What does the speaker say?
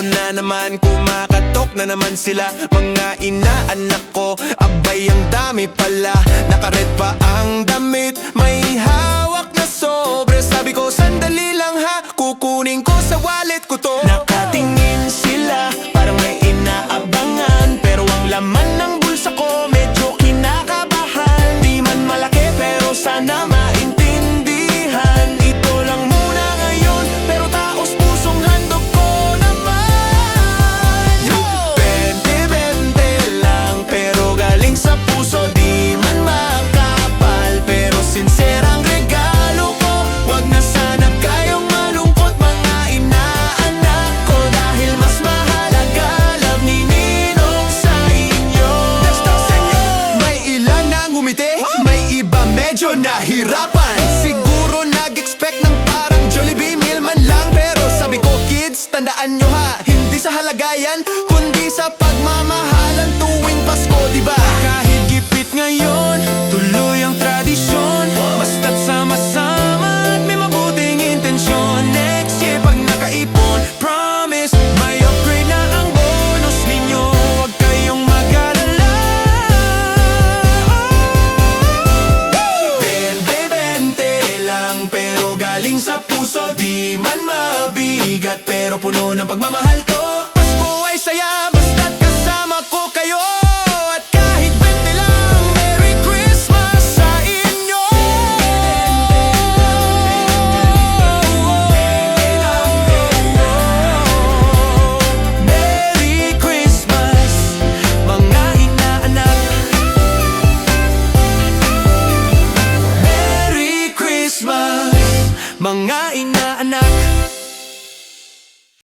ko na naman Kumakatok na naman sila. Mga inaanak ko Abay ang dami pala. Nakared pa ang damit May hawak na sobre. Sabi ko san medyo nahirapan Siguro nag-expect ng parang Jollibee meal man lang Pero sabi ko kids, tandaan nyo ha Hindi sa halagayan, kundi sa pagmamahalan Tuwing Pasko, di ba? Kahit sa puso Di man mabigat. Pero puno ng pagmamahal Mga inaanak